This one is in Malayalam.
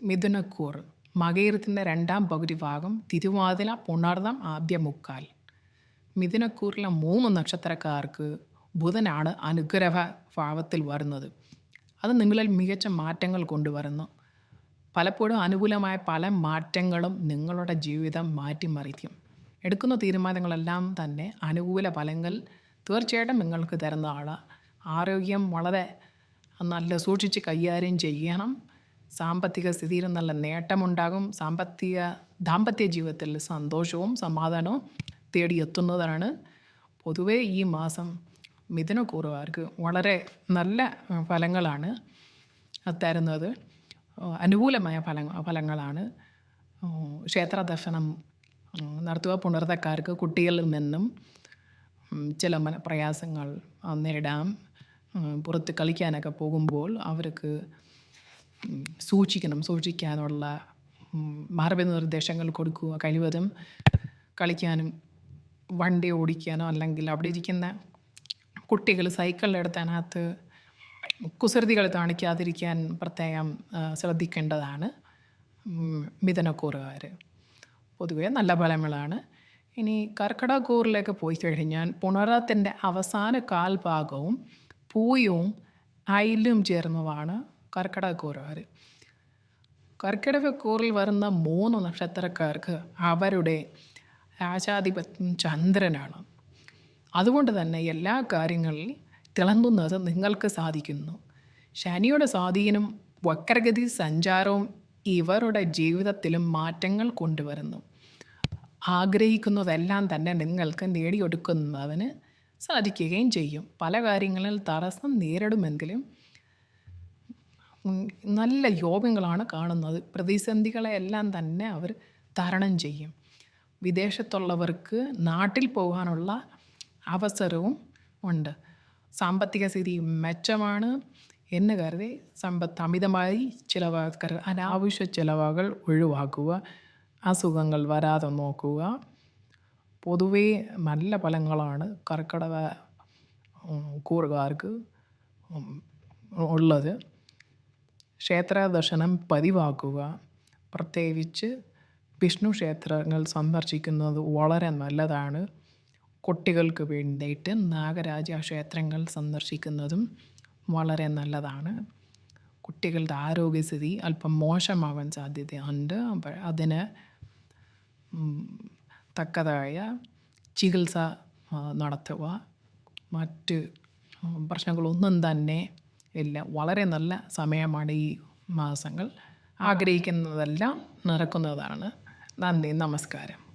മിഥുനക്കൂർ മകയിരത്തിന്റെ രണ്ടാം പകുതി ഭാഗം തിരുവാതിര പുണർദം ആദ്യ മുക്കാൽ. മിഥുനക്കൂറിലെ മൂന്ന് നക്ഷത്രക്കാർക്ക് ബുധനാണ് അനുഗ്രഹ ഭാവത്തിൽ വരുന്നത്. അത് നിങ്ങളിൽ മികച്ച മാറ്റങ്ങൾ കൊണ്ടുവരുന്നു. പലപ്പോഴും അനുകൂലമായ പല മാറ്റങ്ങളും നിങ്ങളുടെ ജീവിതം മാറ്റിമറിക്കും. എടുക്കുന്ന തീരുമാനങ്ങളെല്ലാം തന്നെ അനുകൂല ഫലങ്ങൾ തീർച്ചയായിട്ടും നിങ്ങൾക്ക് തരുന്ന ആളാണ് ആരോഗ്യം വളരെ നല്ല സൂക്ഷിച്ച് കൈകാര്യം ചെയ്യണം. സാമ്പത്തിക സ്ഥിതിയിൽ നല്ല നേട്ടമുണ്ടാകും. സാമ്പത്തിക ദാമ്പത്യ ജീവിതത്തിൽ സന്തോഷവും സമാധാനവും തേടിയെത്തുന്നതാണ്. പൊതുവേ ഈ മാസം മിഥുനക്കൂറുകാർക്ക് വളരെ നല്ല ഫലങ്ങളാണ് തരുന്നത്. അനുകൂലമായ ഫല ഫലങ്ങളാണ്. ക്ഷേത്ര ദർശനം നടത്തുക പുണർത്തക്കാർക്ക് കുട്ടികളിൽ നിന്നും ചില പ്രയാസങ്ങൾ നേരിടാം. പുറത്ത് കളിക്കാനൊക്കെ പോകുമ്പോൾ അവർക്ക് സൂക്ഷിക്കണം സൂക്ഷിക്കാനുള്ള മാർഗനിർദ്ദേശങ്ങൾ കൊടുക്കുക കഴിവതും കളിക്കാനും വണ്ടി ഓടിക്കാനോ അല്ലെങ്കിൽ അവിടെ ഇരിക്കുന്ന കുട്ടികൾ സൈക്കിളിലെടുത്തതിനകത്ത് കുസൃതികൾ കാണിക്കാതിരിക്കാൻ പ്രത്യേകം ശ്രദ്ധിക്കേണ്ടതാണ് മിഥനക്കൂറുകാർ. പൊതുവെ നല്ല ഫലങ്ങളാണ്. ഇനി കർക്കിടകൂറിലേക്ക് പോയി കഴിഞ്ഞാൽ പുണരത്തിന്റെ അവസാന കാൽഭാഗവും പൂയവും അയിലും ചേർന്നതാണ് കർക്കിടകൂറുകാർ കർക്കിടകക്കൂറിൽ വരുന്ന മൂന്ന് നക്ഷത്രക്കാർക്ക് അവരുടെ രാജാധിപത്യം ചന്ദ്രനാണ്. അതുകൊണ്ട് തന്നെ എല്ലാ കാര്യങ്ങളിൽ തിളങ്ങുന്നത് നിങ്ങൾക്ക് സാധിക്കുന്നു. ശനിയുടെ സ്വാധീനം വക്രഗതി സഞ്ചാരവും ഇവരുടെ ജീവിതത്തിലും മാറ്റങ്ങൾ കൊണ്ടുവരുന്നു. ആഗ്രഹിക്കുന്നതെല്ലാം തന്നെ നിങ്ങൾക്ക് നേടിയെടുക്കുന്നതിന് സാധിക്കുകയും ചെയ്യും. പല കാര്യങ്ങളിൽ തടസ്സം നേരിടുമെങ്കിലും നല്ല യോഗങ്ങളാണ് കാണുന്നത്. പ്രതിസന്ധികളെ എല്ലാം തന്നെ അവർ തരണം ചെയ്യും. വിദേശത്തുള്ളവർക്ക് നാട്ടിൽ പോകാനുള്ള അവസരവും ഉണ്ട്. സാമ്പത്തിക സ്ഥിതി മെച്ചമാണ് എന്ന് കരുതി സമ്പത്ത് അമിതമായി ചിലവാക്കരുത് അനാവശ്യ ചിലവുകൾ ഒഴിവാക്കുക അസുഖങ്ങൾ വരാതെ നോക്കുക. പൊതുവേ നല്ല ഫലങ്ങളാണ് കർക്കിടക കൂറുകാർക്ക് ഉള്ളത്. ക്ഷേത്ര ദർശനം പതിവാക്കുക. പ്രത്യേകിച്ച് വിഷ്ണു ക്ഷേത്രങ്ങൾ സന്ദർശിക്കുന്നത് വളരെ നല്ലതാണ്. കുട്ടികൾക്ക് വേണ്ടിയിട്ട് നാഗരാജ ക്ഷേത്രങ്ങൾ സന്ദർശിക്കുന്നതും വളരെ നല്ലതാണ്. കുട്ടികളുടെ ആരോഗ്യസ്ഥിതി അല്പം മോശമാവാൻ സാധ്യതയുണ്ട്. അപ്പോൾ അതിന് തക്കതായ ചികിത്സ നടത്തുക. മറ്റ് പ്രശ്നങ്ങളൊന്നും തന്നെ ഇല്ല വളരെ നല്ല സമയമാണ് ഈ മാസങ്ങൾ. ആഗ്രഹിക്കുന്നതെല്ലാം നിറക്കുന്നതാണ്. നന്ദി നമസ്കാരം.